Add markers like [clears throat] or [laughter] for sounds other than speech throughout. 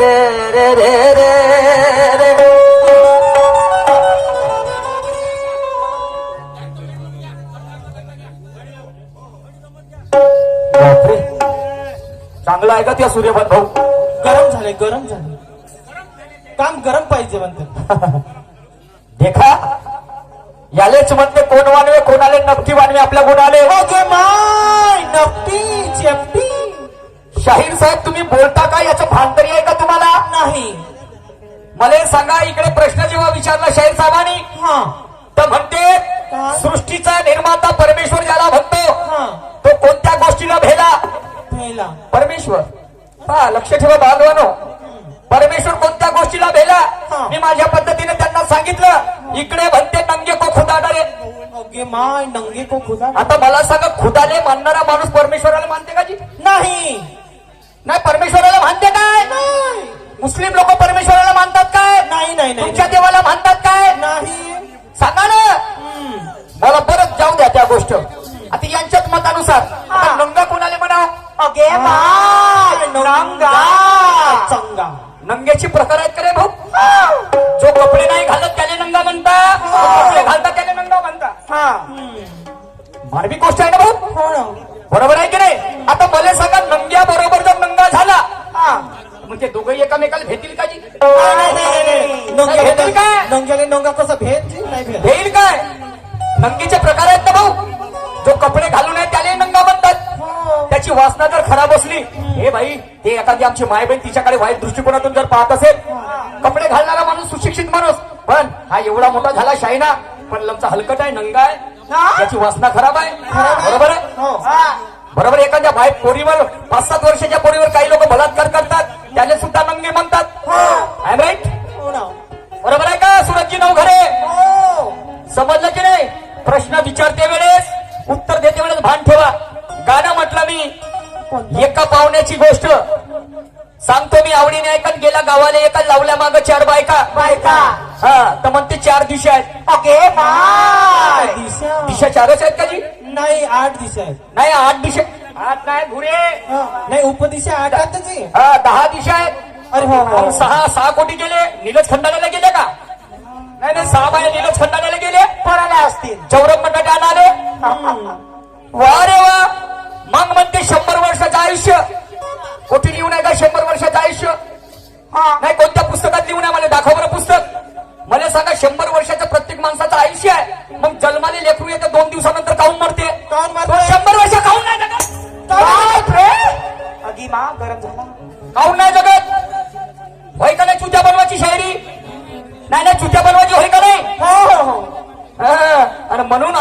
रे रे रे रे रे बापरे. चांगला आहे का त्या सूर्यभान भाऊ? गरम झाले गरम झाले काम गरम पाहिजे म्हणते देखा यालेच म्हणते कोण वानवे कोणाले नक्की वानवे आपल्या गुणाले ओके माय नक्की चेपटी शाहीर साहेब तुम्ही बोलता का? याचं भान तरी आहे का तुम्हाला? नाही. मला सांगा इकडे प्रश्न जेव्हा विचारला शाहीर साहेबांनी हा. तर म्हणते सृष्टीचा निर्माता परमेश्वर ज्याला म्हणतो हा. तो कोणत्या गोष्टीला भेला? परमेश्वर. हा लक्ष ठेवा बांधवानो. परमेश्वर कोणत्या गोष्टीला भेला. मी माझ्या पद्धतीने त्यांना सांगितलं. इकडे म्हणते नंगे को खुदाडरे ओके माय नंगे को खुदा आता मला सांगा खुदाले मानणारा माणूस परमेश्वराला मानते का जी? नाही. नाही परमेश्वराला मानते काय? मुस्लिम लोक परमेश्वराला मानतात काय? नाही नाही नाही तुमच्या देवाला मानतात काय? नाही. सांगा ना. मला परत जाऊ द्या त्या गोष्ट. आता यांच्याच मतानुसार. नंगा कोणाला म्हणा माय नंगा. चंगा. नंग्याची प्रकार आहेत का रे भाऊ? जो कपडे नाही घालत त्याने नंगा म्हणता. कपडे घालतात त्याने नंगा म्हणता. मार्मिक गोष्ट आहे ना भाऊ? हो बरोबर आहे की नाही? आता मला सांगा नंग्या बरोबर जर नंगा झाला ते दोघंही एकामेकाला भेटतील का जी? भेटेल काय? नंग्याले नंगा कसं भेट भेईल काय? नंगीचे प्रकार आहेत ना भाऊ. जो कपडे घालून आहे त्याने नंगा म्हणतात. त्याची वासना जर खराब असली हे भाई ते एखादी आमची माय बहीण तिच्याकडे वाईट दृष्टिकोनातून जर पाहत असेल कपडे घालणारा माणूस सुशिक्षित माणूस. पण हा एवढा मोठा झाला शाईना पण लमचा हलकट आहे नंगा आहे. त्याची वासना खराब आहे. बरोबर आहे? हो. बरोबर एखाद्या बाई पोरीवर पाच सात वर्षाच्या पोरीवर काही लोक बलात्कार करतात. त्याने सुद्धा नंगे म्हणतात. आय राईट हो ना. बरोबर आहे का सुरतजी नवघरे हो. समजलं की नाही? प्रश्न विचारते वेळेस उत्तर देते वेळेस भान ठेवा. गाणं म्हटलं मी एका पाहुण्याची गोष्ट. सांगतो मी आवडीने ऐकत गेला गावाला एका लावल्या माग चार बायका. बायका. हा तर म्हणते चार दिशा आहेत. ओके दिशा. दिशा चारच आहेत का जी? नाही आठ दिशा आहेत. नाही आठ दिशा. आठ नाही घुरे नाही उपदिशा आठ आहेत हा दहा दिशा आहेत. अरे हो मग सहा सहा कोटी गेले. निलज खंडाण्याला गेले का? नाही नाही सहा बाया निलज खंडाण्याला गेले. पडायला असतील. चौरंग मंडळ आले. वा रे वा. मग म्हणते शंभर वर्षाचं आयुष्य. कोठी लिहून आहे का शंभर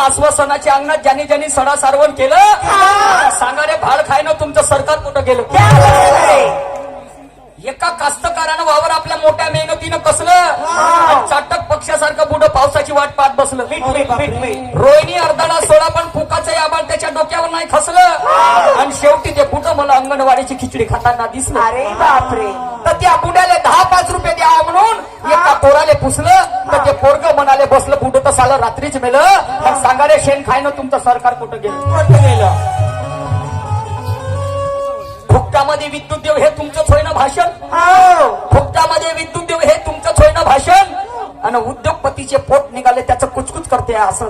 आश्वासनाच्या अंगणात ज्यांनी ज्यांनी सडा सारवण केलं सांगा रे भाड खायनं तुमचं सरकार कुठं गेलं? एका कास्तकारानं वावर आपल्या मोठ्या मेहनतीनं कसलं चाटक पक्षासारखं बुडं पावसाची वाट पाहत बसलं. रोहिणी अर्धाला सोडा पण फुकाचं याबाळ त्याच्या डोक्यावर नाही खसलं. आणि शेवटी ते बुडं मला अंगणवाडीची खिचडी खाताना दिसलं. अरे बापरे. तर त्या बुड्याले दहा पाच रुपये द्यावा म्हणून एका पोराले पुसलं. पोरग म्हणाले बसलं बुड तर सालं रात्रीच मेलं. मग सांगा रे शेण खायनं तुमचं सरकार कुठं गेलं? कुठं गेलं? फुकटामध्ये विद्युत देव हे तुमचं होईना भाषण? हो. फुकटामध्ये विद्युत देव हे तुमचं होईना भाषण? आणि उद्योगपतीचे पोट निघाले त्याचं कुचकुच करते असं.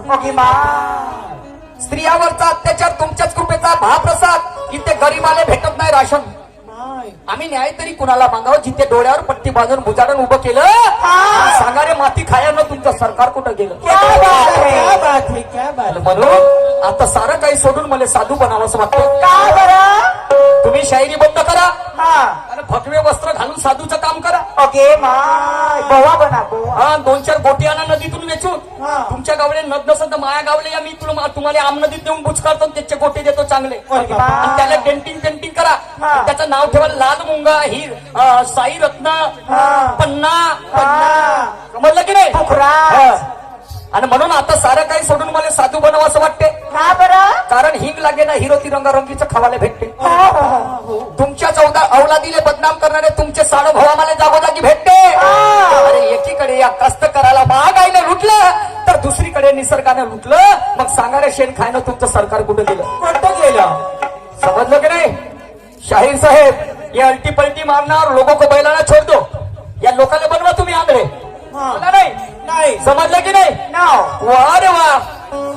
स्त्रियावरचा अत्याचार तुमच्याच कृपेचा महाप्रसाद. इथे गरीबाले भेटत नाही राशन. आम्ही न्याय तरी कुणाला मागावं? जिथे डोळ्यावर पट्टी बांधून बुजाडून उभं केलं सांगा रे माती खायानं तुमचं सरकार कुठं गेलं? क्या बात क्या बात क्या बात म्हणून आता सारं काही सोडून मला साधू बनावं असं वाटतं. तुम्ही शायरी बंद करा. हा. भगवे वस्त्र घालून साधूचं काम करा ओके माय बना हा दोन चार गोटी आणा नदीतून वेचून हा. तुमच्या गावले नद नसेल तर माया गावले या मी तुला तुम्हाला आम नदीत नेऊन बुच आणि त्याचे गोटे देतो चांगले. आणि त्याला डेंटिंग पेंटिंग करा हा. त्याचं नाव ठेवा लाल मुंगा हिर अं, साई रत्न हा. पन्ना हा. समजलं की नाही. हा. आणि म्हणून आता सारं काही सोडून मला साधू बनावं असं वाटते कारण हिंग लागे ना हिरो तिरंगारंगीचं खावायला भेटते. तुमच्या चौदा अवलादीले बदनाम करणारे तुमचे साडू भाऊ आम्हाला जागोजागी भेटते. अरे एकीकडे या कष्ट करायला महागाईने लुटलं तर दुसरीकडे निसर्गाने लुटलं. मग सांगा रे शेण खायनं तुमचं सरकार कुठं गेलं कुठं गेलं? समजलं की नाही? शाहीर साहेब ये अल्टी पलटी मारणार लोगों को बैलाना छोड़ दो. या लोकांना बनवा तुम्ही आंधळे. नाही? समजलं की नाही? वा रे वा.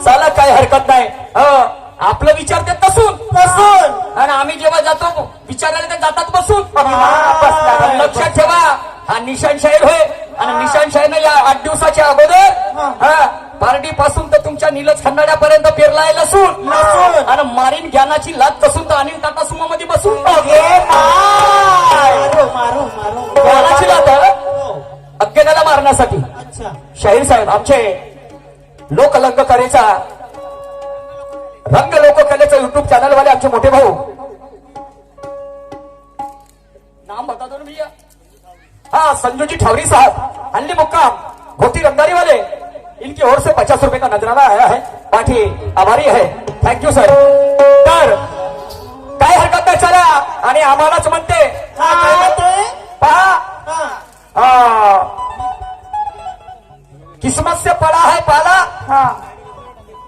चला काय हरकत नाही. हं, आपलं विचार ते तसून. नसून आणि आम्ही जेव्हा जातो विचारायला ते जातात बसून. पण लक्षात ठेवा हा निशान शाहीर होय. आणि निशान शाहीरनं या आठ दिवसाच्या अगोदर हा. पारडी पासून तर तुमच्या निलज खंडाड्यापर्यंत पेरलाय लसून. आणि मारीन ज्ञानाची लात कसून तर अनिल टाटा सुमो मध्ये बसून ज्ञानाची लात हो. अज्ञानाला मारण्यासाठी. शाहीर साहेब आमचे लोकलंककलेचा रंग लोककलेचा युट्यूब चॅनल वाले आमचे मोठे भाऊ. नाम बता दो भैया. हाँ संजू जी ठौरी साहब अन्ली मुक्काम घोटी रंगारी वाले इनकी ओर से पचास रुपए का नजराना आया है. पाठी आभारी है. थँक्यू सर तर काय हरकत नाही चला. आणि आम्हालाच म्हणते. हा? पहा. हा. हाँ। किस्मत से पड़ा है पाला.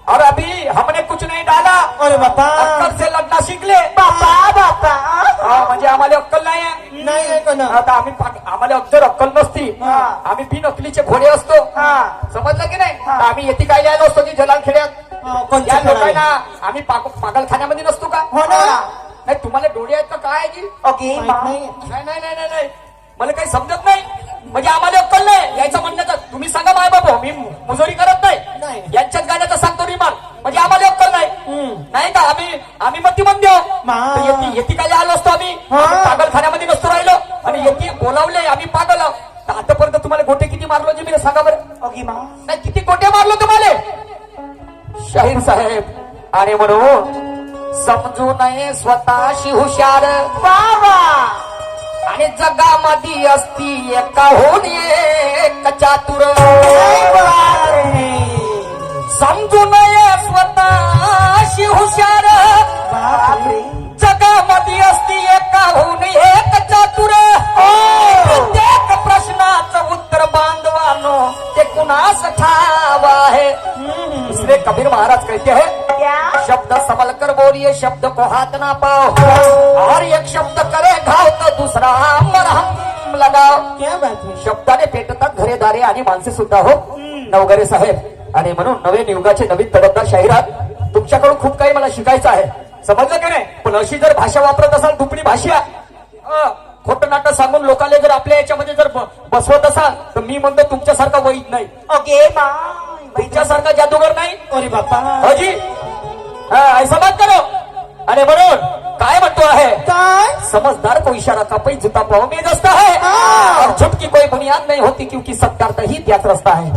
और अभी हमने कुछ नहीं डाला। अरे बापा। अक्कल से लढणं शिकले बापा बापा। हा, म्हणजे आम्हाला अक्कल नाही आहे नाही आहे का ना आता आम्ही पाक- आम्हाला जर अक्कल नसती हा. आम्ही बिन अकलीचे घोडे असतो। समजलं की नाही? तर आम्ही येते काय आलो असतो की जलाल खेड्यात। हा, या लोकांना? आम्ही पाक- पागलखान्यामध्ये नसतो का? हो ना. नाही तुम्हाला डोळे आहेत का? काय आहे की माहीत नाही. नाही नाही नाही नाही नाही. मला काही समजत नाही. म्हणजे आम्हाला अक्कल नाही. यायचं म्हणण्याचं तुम्ही सांगा माय बाबा मी मुजोरी करत नाही. नाही. यांच्याच गाण्याचं सांगतो रिमाल म्हणजे आम्हाला अक्कल नाही. नाही का? आम्ही आम्ही मती मंद्य मा. येती काय आलो असतो आम्ही. पागलखान्यामध्ये नसतो राहिलो. आणि येती बोलावले आम्ही पागल आतापर्यंत तुम्हाला गोटे किती मारलो जे मी सांगा बरं. नाही किती गोटे मारलो तुम्हाला? शाहीर साहेब आणि म्हणून समजू नये स्वतःशी हुशार. आणि जगामध्ये असती एकाहून एक चातुर. समजू नये स्वतःशी हुशार. जगामध्ये असती एकाहून एक चातुर. प्रत्येक प्रश्नाचं उत्तर बांधवानो ते कुणास ठाव आहे? दुसरे कबीर महाराज कहते हैं शब्द संभल कर बोलिए शब्द को हाथ ना पाओ। और एक शब्द करे घाव तर दुसरा मरहम लगाओ। क्या बात है? शब्दाने पेटतात घरेदारे आणि माणसे सुद्धा हो। नवघरे साहेब आणि म्हणून नवे नियुगाचे नवीन तडफदार शाहिरात तुमच्याकडून खूप काही मला शिकायचं आहे. समजलं की नाही? पण अशी जर भाषा वापरत असाल दुपडी भाषा खोटं नाटक सांगून लोकांना जर आपल्या याच्यामध्ये जर बसवत असाल तर मी म्हणतो तुमच्यासारखा वैद नाही. तुमच्यासारखा जादूगर नाही? अरे बापा. हाजी हा ऐसा मत करो. अरे म्हणून काय म्हणतो आहे? समझदार को इशारा का पै जुता पाव में दस्ता है हाँ। और झूठ की कोई बुनियाद नहीं होती क्योंकि सत्कारता ही त्याच रस्ता है.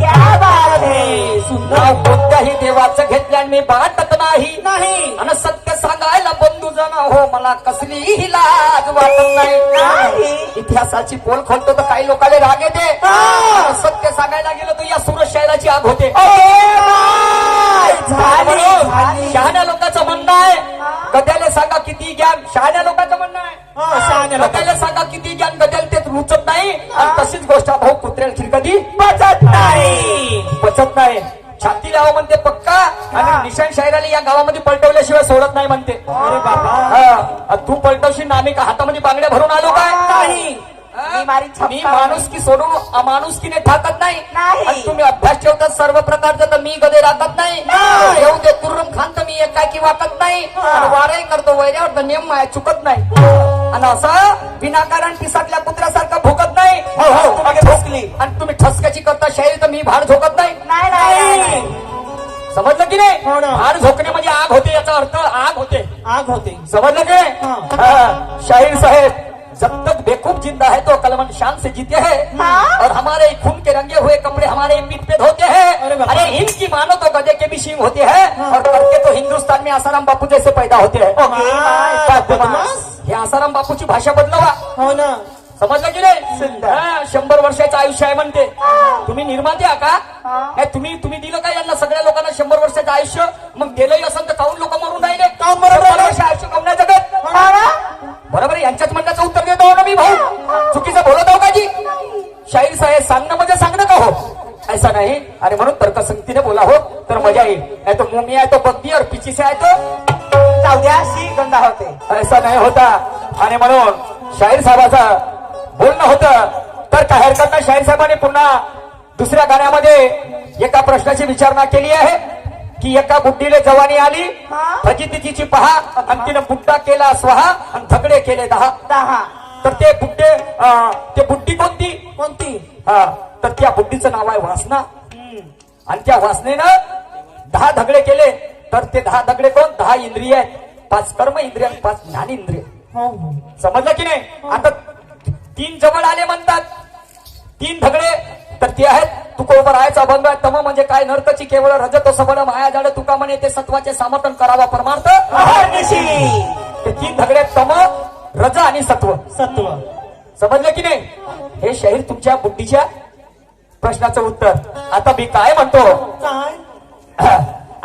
सुंदर. नाव कोणत्याही देवाचं घेतल्याने मी वाटत नाही. आणि सत्य सांगायला बंधू जण हो मला कसलीही लाज वाटत नाही. इतिहासाची पोल खोलतो तर काही लोकांना राग येते. आणि सत्य सांगायला गेलं तर या सुरत शहराची आग होते. शहाण्या आहे गद्याला सांगा किती ज्ञान. शहाण्या लोकांचं म्हणणं आहे. शहाण्या सांगा किती ज्ञान गद्याला ते रुचत नाही. आणि तशीच गोष्ट भाऊ कुत्र्याला खिरकती बचत नाही. पचत नाही. छाती लावा म्हणते पक्का. आणि निशाण शाहिराला या गावामध्ये पलटवल्याशिवाय सोडत नाही म्हणते. अरे बाबा. आणि तू पलटवशील ना आम्ही का हातामध्ये बांगड्या भरून आलो काय? नाही. हा? मी माणुसकी सोडून अमानुसकीने ठाकत नाही. नाही. आणि तुम्ही अभ्यास ठेवतात सर्व प्रकारचं तर मी गदे राखत नाही. नाही. येऊ दे तुर्रम खान तर मी एकाकी वाकत नाही. आणि वारही करतो वैऱ्यावर तर नियम आहे चुकत नाही. आणि असं विनाकारण पिसातल्या कुत्र्यासारखं भुकत नाही. हो, हो, आणि तुम्ही आणि ठसक्याची करता शाहीर तर मी भाड झोकत नाही. नाही नाही नाही. समजलं की नाही? हो ना. भाड झोकणे म्हणजे आग होते याचा अर्थ आग होते. आग होते. समझ लगे हाँ। हाँ, शाहिर साहेब जब तक बेखूब जिंदा है तो कलमन शान से जीते हैं। और हमारे खून के रंगे हुए कपड़े हमारे पीठ पे धोते अरे हैं। अरे इनकी मानो तो गधे के भी सींग होते हैं। और करके तो हिंदुस्तान में आसाराम बापू जैसे पैदा होते हैं. हे आसाराम बापूची भाषा बदलवा। हो ना। समजलं की नाही? सुंदर. हा, शंभर वर्षाचं आयुष्य आहे म्हणते। तुम्ही निर्माते आहा का? नाही तुम्ही तुम्ही दिलं का यांना सगळ्या लोकांना शंभर वर्षाचं आयुष्य? मग गेलंही असेल तर काऊन लोक मरून राहिले? वर्ष आयुष्य जगत बरोबर यांच्याच म्हणण्याचं उत्तर देतो ना मी भाऊ. चुकीचं बोलत आहो का जी शाहीर साहेब सांगणं म्हणजे सांगणं का हो? ऐसा नाही. अरे म्हणून तर्कसंगतीने बोला हो. तर मजा येईल. नाही तो मुमी आहे तो बग्गी और पिची से आहे तो. शी गंदा होते. ऐसा नाही होता. आणि म्हणून शाहीर साहेबाचं बोलणं होतं. तर काय हरकत नाही. शाहीर साहेबांनी पुन्हा दुसऱ्या गाण्यामध्ये एका प्रश्नाची विचारणा केली आहे. की एका बुड्डीले जवानी आली हा? फजितीची पहा आणि तिनं बुड्डा केला स्वहा आणि झगडे केले दहा. दहा. तर ते बुड्डे ते बुड्डी कोणती? कोणती? हा तर त्या बुद्धीचं नाव आहे वासना. आणि त्या वासनेनं दहा धगडे केले. तर ते दहा धगडे कोण? दहा इंद्रिय आहेत. पाच कर्म इंद्रिय आणि पाच ज्ञान इंद्रिय. हो हो. समजलं की नाही? आता तीन जवळ आले म्हणतात. तीन धगडे तर ते आहेत. तुको उभं राहायचा अभंग आहे. तम म्हणजे काय? नरकची केवळ रजतो सबळ माया जाड तुका म्हणे ते सत्वाचे समर्थन करावा परमार्थ. तीन धगडे तम रज आणि सत्व. सत्व. समजलं की नाही? हे शरीर तुमच्या बुद्धीच्या प्रश्नाचं उत्तर. आता मी काय म्हणतो? काय? [clears throat]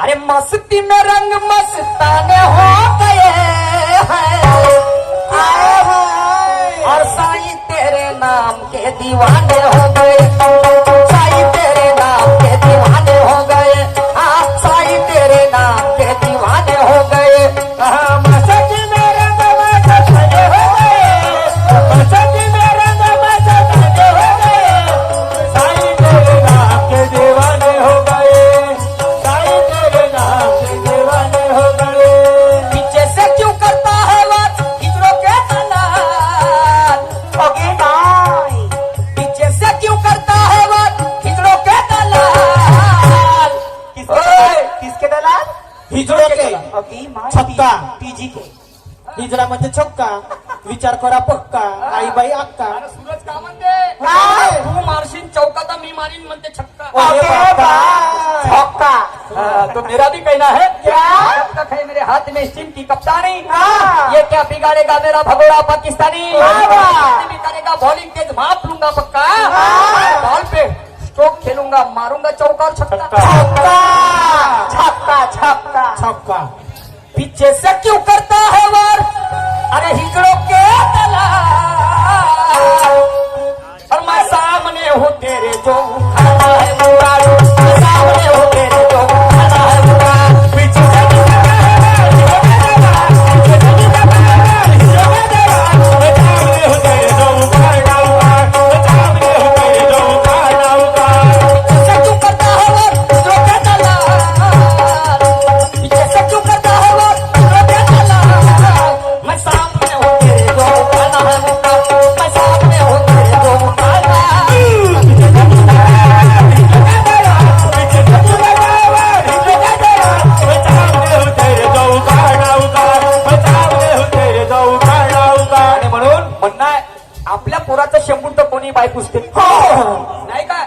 अरे मस्ती में रंग मस्ताने हो गए हैं और साईं तेरे नाम के दीवाने हो गए अरे सूरज का म्हणते काय? तू मारशील चौकात मी मारीन म्हणते छक्का। अरे छक्का। हाँ, तो मेरा भी कहना है क्या? तक है मेरे हाथ में स्टीम की कप्तानी हाँ। ये क्या बिगाड़ेगा मेरा भगोड़ा पाकिस्तानी? वाह, वाह। करेगा बॉलिंग तेज माप लूँगा पक्का। हाँ। बॉल पे स्ट्रोक खेलूँगा मारूँगा चौका और छक्का। छक्का। छक्का छक्का। छक्का। पीछे से क्यों करता है? तर कोणी बाय पुसते नाही का?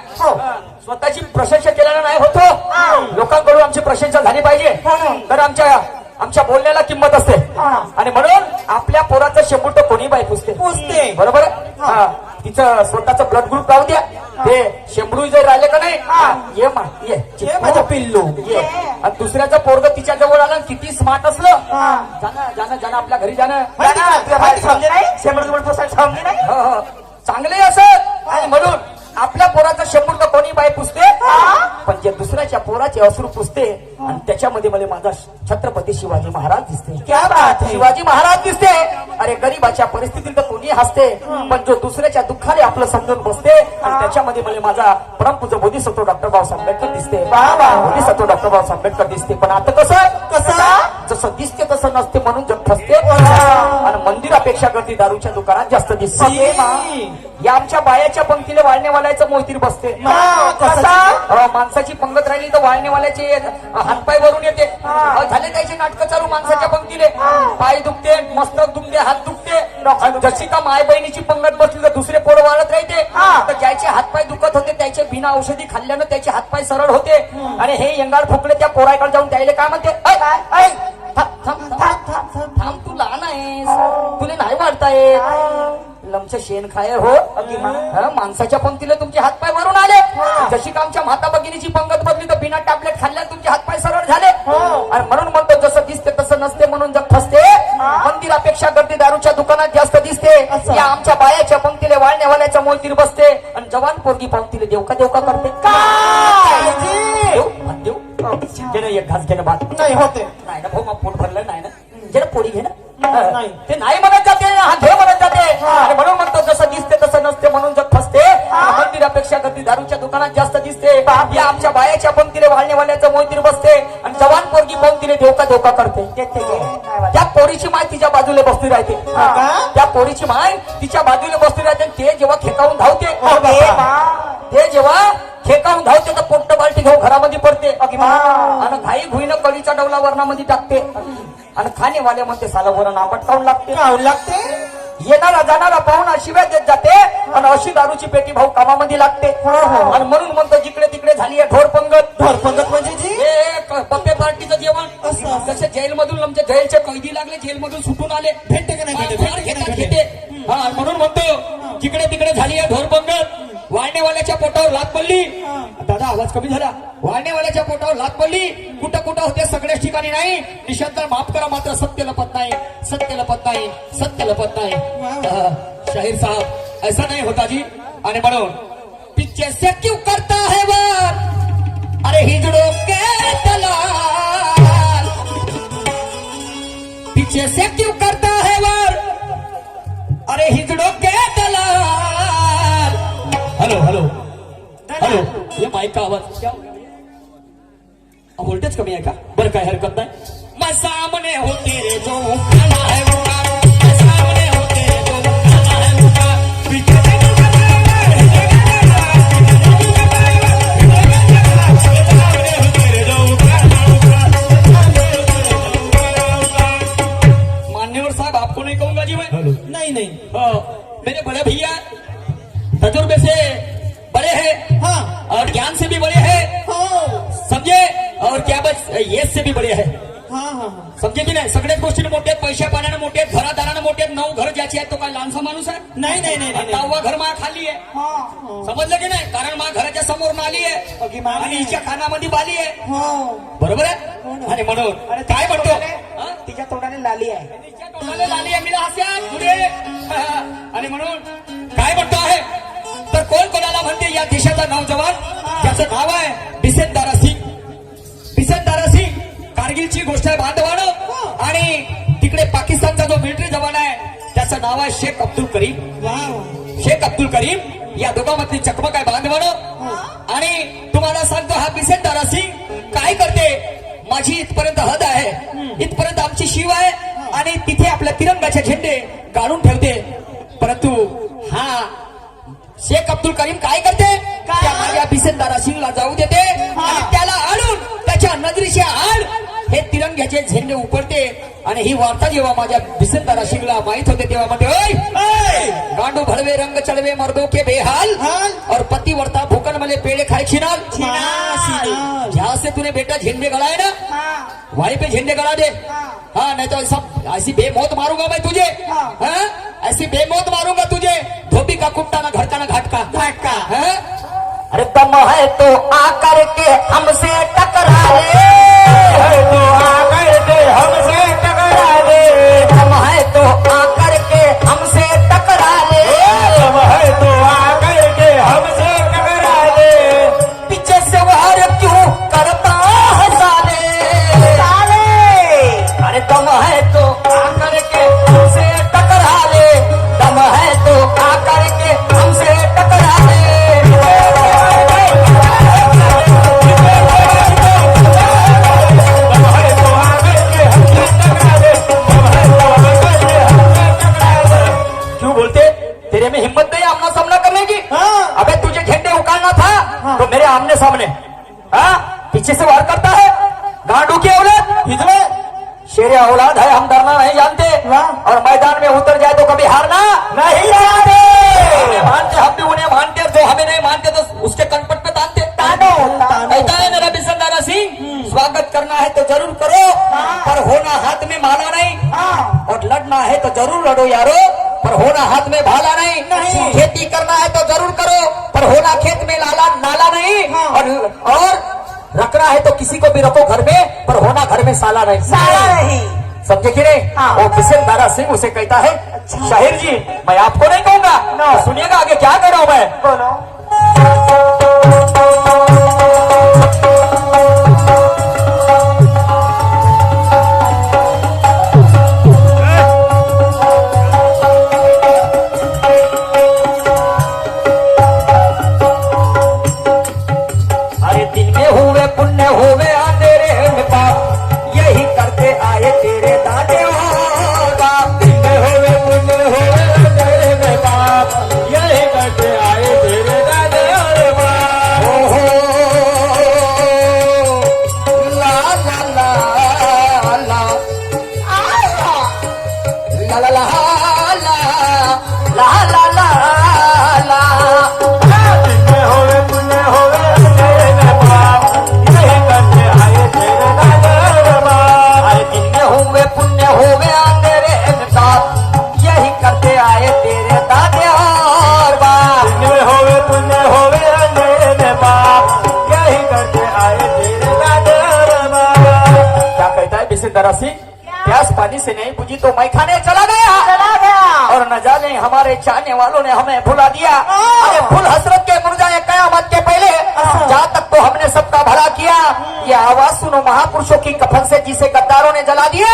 स्वतःची प्रशंसा केल्यानं नाही होतो लोकांकडून आमची प्रशंसा झाली पाहिजे. तर आमच्या आमच्या बोलण्याला किंमत असते. आणि म्हणून आपल्या पोराचं तर कोणी बाय पुसते. पुसते. बरोबर? हा. तिचं स्वतःचं ब्लड ग्रुप राहू द्या. ते शेंबडू जर राहिले का नाही? ये मा ये. हे माझं पिल्लू. ये. आणि दुसऱ्याचं पोरग तिच्या जवळ आलं किती स्मार्ट असलं. जाणं जाणं जाणं. आपल्या घरी जाणं. पोराचे अश्रू पुसते. आणि त्याच्यामध्ये मला माझा छत्रपती शिवाजी महाराज दिसते. क्या बात है? शिवाजी महाराज दिसते. अरे गरीबाच्या परिस्थितीत तर कोणी हसते. पण जो दुसऱ्याच्या दुःखाने आपलं समजून बसते आणि त्याच्यामध्ये मला माझा परमपूज्य बोधिसत्व डॉक्टर बाबासाहेब आंबेडकर दिसते. बोधिसत्व डॉक्टर बाबासाहेब आंबेडकर दिसते. पण आता कसं? कसं? जसं दिसते तसं नसते म्हणून जग फसते. आणि मंदिरापेक्षा गर्दी दारूच्या दुकानात जास्त दिसते. या आमच्या बायाच्या पंक्तीला वाळणेवाल्याचं मोतीर बसते. हा, माणसाची पंगत राहिली तर वाळणेवाल्याचे हातपाय वरून येते झाले त्याचे नाटक चालू माणसाच्या पंक्तीले? पाय दुखते मस्तक दुखते हात दुखते. जशी का माय बहिणीची पंगत बसली तर दुसरे पोरं वाळत राहते. तर ज्याचे हातपाय दुखत होते त्याचे बिना औषधी खाल्ल्यानं त्याचे हातपाय सरळ होते. आणि हे यंगाड फुकले त्या पोराकडे जाऊन त्याला काय म्हणते? "ऐ, ऐ, थांब, थांब, थांब, थांब, थांब, थांब, तू लहान आहेस. तुला नाही वाढताय लमच शेण खाय हो. हा, माणसाच्या पंक्तीला तुमचे हातपाय वरून आले. जशी का आमच्या माता भगिनीची पंगत बदली तर बिना टॅबलेट खाल्ल्या तुमचे हातपाय सरळ झाले. आणि म्हणून म्हणतो जसं दिसते तसं नसते म्हणून जग फसते. मंदिरापेक्षा गर्दी दारूच्या दुकानात जास्त दिसते. या आमच्या बायाच्या पंक्तीला वाळण्यावाल्याच्या मोतीर बसते. आणि जवान पोरगी पंक्तीला देवका देवका करते? देव देव. घेणं एक घास घेणं भात. नाही होते. नाही ना भाऊ मग पोट भरलं नाही ना. जरा पोळी घे ना. Eh, ते नाही म्हणत जाते हे म्हणत जाते. आणि म्हणून म्हणतात जसं दिसते तसं नसते म्हणून जग फसते. मंदिरापेक्षा गर्दी दारूच्या दुकानात जास्त दिसते. या आमच्या बायाच्या पंक्तीने वाळणे वाळण्याचं मोतीर बसते. आणि जवान पोरगी पंक्तीने धोका धोका करते. त्या पोरीची माय तिच्या बाजूला बसली राहते. त्या पोरीची माय तिच्या बाजूला बसली राहते ते जेव्हा खेकावून धावते ते जेव्हा खेकावून धावते तर पोट्ट बाल्टी घेऊन घरामध्ये पडते. आणि घाई घुईनं कळीच्या डवला वर्णामध्ये टाकते. आणि खाणेवाले म्हणते साला वरण आपटकावून लागते. काहून लागते. येणारा जाणारा पाहुणा शिव्या देत जाते आणि अशी दारूची पेटी भाऊ कामामध्ये लागते. आणि म्हणून म्हणतो जिकडे तिकडे झाली आहे ढोर पंगत. ढोर पंगत म्हणजे जी? हे बप्पे पार्टीचं जेवण. जसे जेल मधून आमच्या जेलचे कैदी लागले जेल मधून सुटून आले. भेटते का नाही हा म्हणून म्हणतो जिकडे तिकडे झाली आहे ढोर पंगत. वाळणेवाल्याच्या पोटावर लात पडली. दादा आवाज कमी झाला. वाळणेवाल्याच्या पोटावर लात पडली. कुठं कुठं होते सगळ्याच ठिकाणी नाही. निषंत माफ करा मात्र सत्य लपत नाही. सत्य लपत नाही. सत्य लपत नाही. शाहीर साहब ऐसा नाही होता जी. आणि म्हणून पिक्चर से क्यों करता है वार अरे हिजड़ों के दलाल. पीछे से क्यों करता है वार अरे हिजड़ों के दलाल. हेलो हेलो हेलो ये माइक का आवाज. क्या वोल्टेज कमी आहे का? बरं काय हरकत नाही. मैं सामने हो है वो काला. मैं सामने आहेत तो काय लहानसा माणूस आहे? नाही नाही नाही नाही. घर मा खाली आहे. हा. समजलं की नाही? कारण मा घराच्या समोर नाली आहे. अगी मागे आणि हिच्या खानामध्ये बाली आहे. हो. बरोबर आहे? आणि म्हणून काय म्हणतो? हा? तिच्या तोंडाने लाली आहे. तिच्या तोंडाला लाली आहे, मिला हास्यात, पुढे. [laughs] आणि म्हणून काय म्हणतो आहे? तर कोण कोणाला म्हणते या देशाचा नौजवान? ज्याचं नाव आहे बिसेन दारा सिंग. बिसेन दारा सिंग कारगिलची गोष्ट आहे बांधवानं आणि तिकडे पाकिस्तानचा जो मिलिटरी जवान आहे त्याचं नाव आहे शेख अब्दुल करीम. शेख अब्दुल करीम या दोघांमधली चकमक आहे बांधवानं. आणि तुम्हाला सांगतो हा बिसेन दारा सिंग काय करते? माझी इथपर्यंत हद आहे. इथपर्यंत आमची शिव आहे. आणि तिथे आपल्या तिरंगाचे झेंडे काढून ठेवते. परंतु हा शेख अब्दुल करीम काय करते? त्या माझ्या बिसेन दारा सिंगला जाऊ देते. आणि त्याला आणून त्याच्या नजरीच्या आड हे तिरंग्याचे झेंडे उपडते आणि ही वार्ता जेव्हा माझ्या बिसेंदारा सिंगला माहित होते तेव्हा म्हणते "ओय! गांडू भड़वे रंग चढ़वे मर्दों के बेहाल और पति वर्ता भूकन मले पेड़े खाए छिनाल छिनाल. से तूने बेटा झंडे गड़ाए ना? हा. वहीं पे झंडे गड़ा दे. हाँ. नहीं तो सब ऐसी बेमौत मारूँगा मैं तुझे? हाँ. ऐसी बेमौत मारूँगा तुझे? धोबी का कुत्ता ना घर का ना घाट का घाट का. हाँ? अरे दम है तो आकर के हमसे टकरा ले तो आकर के हमसे टकरा ज़रूर करो पर होना हाथ में माला नहीं। और लड़ना है तो ज़रूर लड़ो यारो पर होना हाथ में भाला नहीं। नहीं। खेती करना है तो ज़रूर करो पर होना खेत में लाला नाला नहीं। हाँ। और और रखना है तो किसी को भी रखो घर में पर होना घर में साला नहीं। साला नहीं. समझे कि नहीं? हाँ। वो किशन दारा सिंह उसे कहता है शाहिर जी मैं आपको नहीं कहूँगा तो सुनिएगा आगे क्या कह रहा हूँ मैं। बापूजी तो मैं खाने चला गया। चला गया। और न जाने हमारे चाहने वालों ने हमें भुला दिया। अरे फुल हसरत के मुरझाए कयामत के पहले जहाँ तक तो हमने सबका भला किया ये आवाज़ सुनो महापुरुषों की कफन से जिसे गद्दारों ने जला दिया।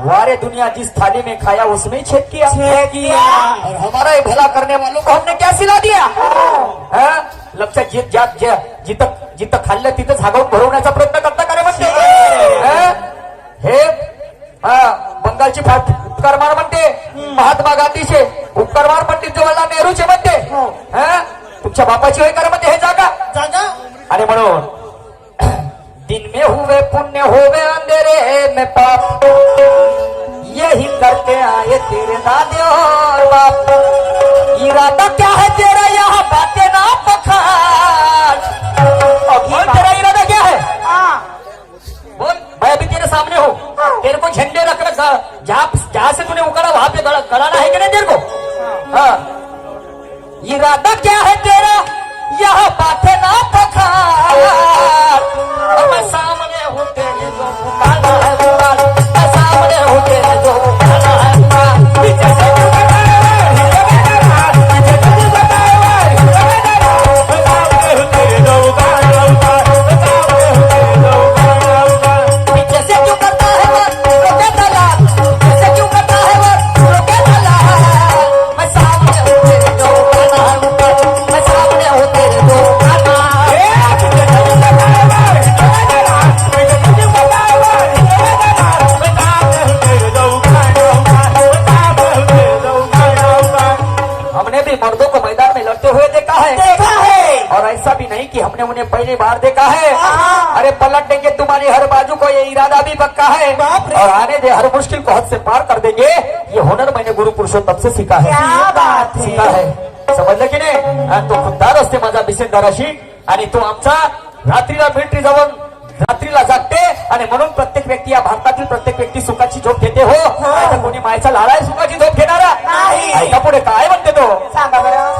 वारे दुनिया जिस थाली में खाया उसमें ही छेद किया। छेद किया। और हमारा भला करने वालों को हमने क्या सिला दिया? हाँ? लक्षात जित ज्या जिथं जिथं खाल्लं तिथं झागावून भरवण्याचा प्रयत्न करता का रे म्हणते हाँ? हे बंगालची फाट उपकारमार म्हणते. महात्मा गांधीचे उपकारमार पंडित जवाहरलाल नेहरूचे म्हणते. हा? तुमच्या बापाची होय कर म्हणते हे जागा. जागा? आणि म्हणून दिन में हुए पुण्य होवे अंधेरे में पाप. यही करके आए तेरे दादे और बाप. इरादा क्या है तेरा यहाँ बातें ना पखार. बोल तेरा इरादा क्या है। मैं अभी तेरे सामने हूँ। तेरे को झंडे रख रख जहाँ जहाँ से तूने उकड़ा, वहाँ पे गड़ाना है कि नहीं तेरे को? हाँ। इरादा क्या है तेरा? यह बातें ना पखार। हद से पार कर देंगे। ये हुनर मैंने गुरु पुरुषोत्तम से सीखा है। है। सीखा है। समजलं की नाही? तो खुद्दार असते माझा बिसेंदाराशी आणि तो आमचा रात्रीला मिलिटरी जाऊन रात्रीला जागते आणि म्हणून प्रत्येक व्यक्ती या भारतातील प्रत्येक व्यक्ती सुखाची झोप घेते हो. नाहीतर कोणी मायचा लाडा सुखाची झोप घेणारा. नाही. ऐका पुढे काय म्हणते तो? सांगा बरं.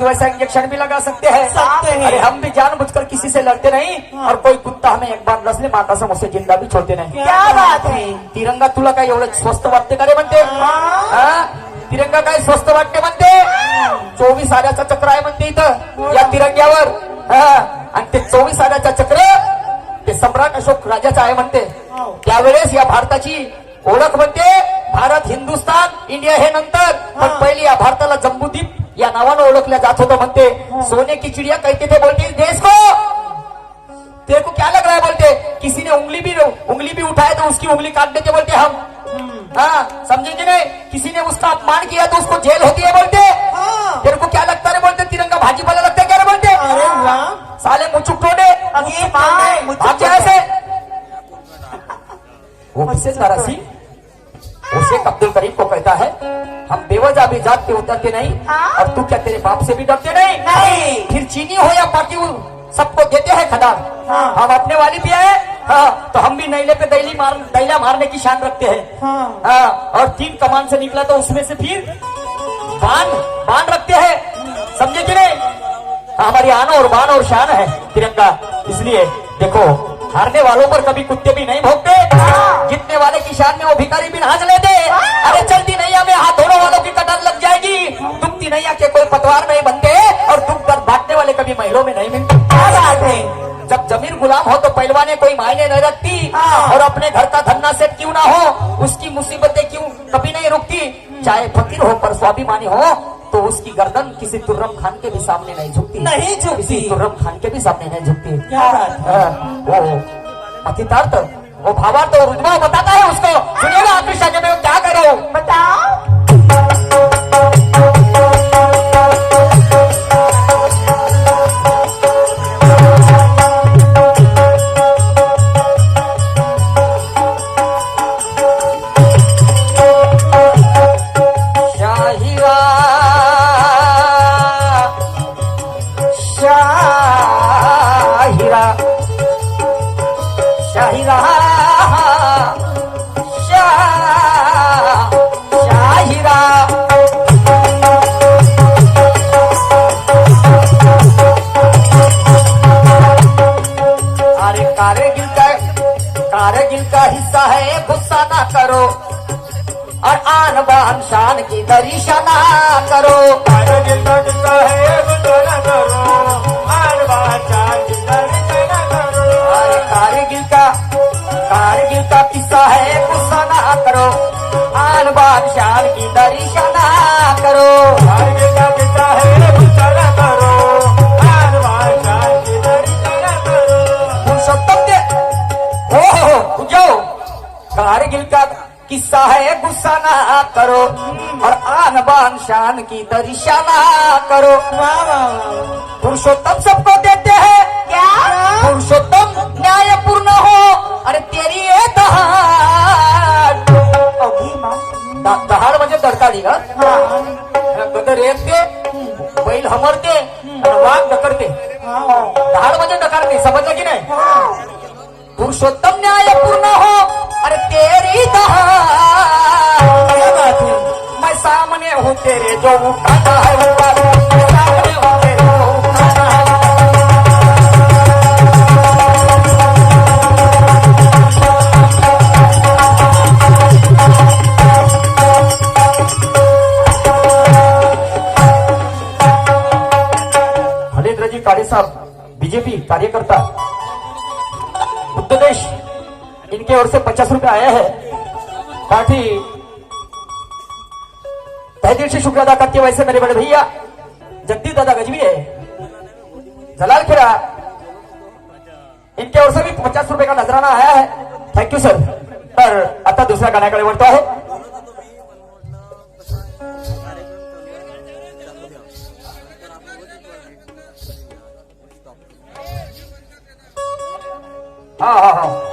मरीज वैसा इंजेक्शन भी लगा सकते हैं। सकते हैं। अरे हम भी जानबूझकर किसी से लड़ते नहीं और कोई कुत्ता हमें एक बार नसले माता समोर से जिंदा भी छोड़ते नहीं। क्या बात है। तिरंगा तुला काय एवढं स्वस्त वाटते का रे म्हणते हा? तिरंगा काय स्वस्त वाटते म्हणते चोवीस आऱ्याचं चक्र आहे म्हणते इथं या तिरंग्यावर. हा. आणि ते चोवीस आऱ्याचं चक्र ते सम्राट अशोक राजाचं आहे म्हणते. त्यावेळेस या भारताची ओळख म्हणते भारत हिंदुस्तान इंडिया हे नंतर. पण पहिली या भारताला जम्बूद्वीप या नावानं ओळखल्या जात होतं म्हणते. सोने की चिडिया कहते थे बोलते देश को! तेरे को क्या लग रहा है बोलते. किसी ने उंगली भी उंगली भी उठाया तो उसकी उंगली काट देते बोलते हम। हाँ समझेंगे नहीं? किसी ने उसका अपमान किया तो उसको जेल होती है बोलते. हाँ। तेरे को क्या लगता है बोलते? तिरंगा भाजीपाला लगता है क्या बोलते? अरे साले मुचुक टोने ऐसे। वो किससे नाराजी वो शेख अब्दुल करीम को कहता है हम बेवजह भी जात पे उतरते नहीं हाँ। और तू क्या तेरे बाप से भी डरते नहीं नहीं। फिर चीनी हो या बाकी सबको देते हैं खदान हाँ। हम अपने वाली भी है हाँ, तो हम भी नैले पे दैली मार दैला मारने की शान रखते हैं हाँ। हाँ, और तीन कमान से निकला तो उसमें से फिर बान बान रखते हैं समझे कि नहीं हाँ, हमारी आन और बान और शान है तिरंगा इसलिए देखो हारने वालों पर कभी कुत्ते भी नहीं भोगते। जीतने वाले की शान में वो भिखारी भी नाच लेते। अरे चलती नैया में हाथ धोने वालों की कटार लग जाएगी। दुखती नैया के कोई पतवार नहीं बनते और दुख दर्द बांटने वाले कभी महिलों में नहीं मिलते। जब ज़मीन गुलाम हो तो पहलवाने कोई मायने नहीं रखती। और अपने घर का धन्ना सेट क्यों ना हो? उसकी मुसीबतें क्यों कभी नहीं रुकती? चाहे फकीर हो पर स्वाभिमानी हो तो उसकी गर्दन किसी तुर्रम खान के भी सामने नहीं झुकती। नहीं झुकती। किसी तुर्रम खान के भी सामने नहीं झुकती। क्या बात है। वो अतितार्थ वो भावार्थ और रुद्मा बताता है उसको। सुनिएगा आपकी शाखा में क्या करो? बताओ। करो बान शान की दरीशा ना करो पुरुषोत्तम सबको हूँ तेरे जो उठाना है तेरे जो काळे साहब, बीजेपी कार्यकर्ता, उत्तर प्रदेश, इनके ओर से पचास रुपए आया है। काफ़ी तहे दिल से शुक्र अदा करते हैं वैसे मेरे बड़े भैया। जगदीश दादा गजवी है। जलाल खेरा इनके ओर से भी पचास रुपए का नजराना आया है। थैंक यू सर तर आता दुसऱ्या गाण्याकडे वळतो आहे हा हा हा।